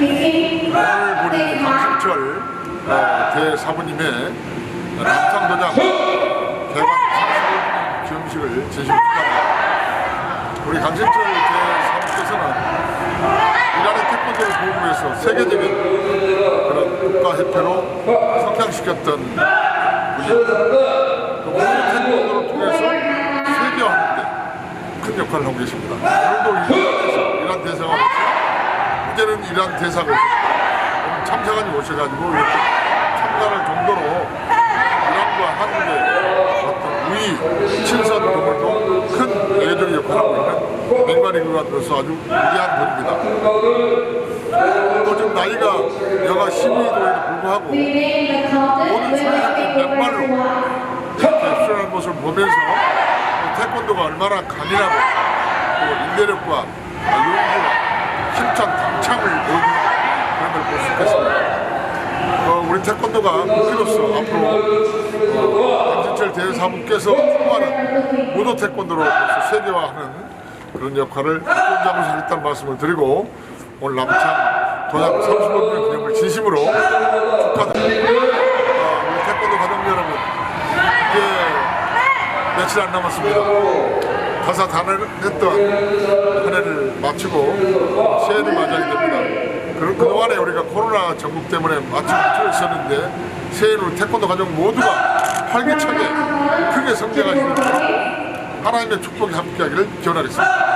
오늘 have 강승철 어, 대사부님의 남상도장 개관 35주년 기념식을 진심 축하합니다. 우리 강승철 대사부께서는 이란의 태권도를 위해서 세계적인 그런 국가 협회로 성장시켰던 분입니다. 또 오늘 태권도를 통해서 세계화하는 데 큰 역할을 하고 계십니다. 오늘도 이란 대사관에서 어제는 이란 대사가 오늘 참사관이 오셔가지고 이렇게 참관할 정도로 이란과 한국의 어떤 우위 친선 동물도 큰 예조의 역할을 하고 있는 맹관이교관으로서 아주 위대한 분입니다. 또 지금 나이가 여가 12도에도 불구하고 모든 the 맨발로 수련하는 모습을 보면서 이 태권도가 얼마나 강인하고 또 인내력과 용기와 힘찬 당창을 보여주는 그런 걸 볼 수 있겠습니다. 어, 우리 태권도가 국기로서 앞으로 어, 강진철 대사분께서 추구하는 무도 태권도로 세계화하는 그런 역할을 혼자면서 하겠다는 말씀을 드리고 오늘 남창 도장 35주년 기념을 진심으로 축하드립니다. 아, 태권도 가족 여러분 이제 며칠 안 남았습니다. 다사다난했던 한 해를 마치고 새해를 맞이하게 됩니다. 그, 그동안에 우리가 코로나 전국 때문에 마치 멈춰 있었는데 새해로 태권도 가족 모두가 활기차게 크게 성장하시는 하나님의 축복이 함께하기를 기원하겠습니다.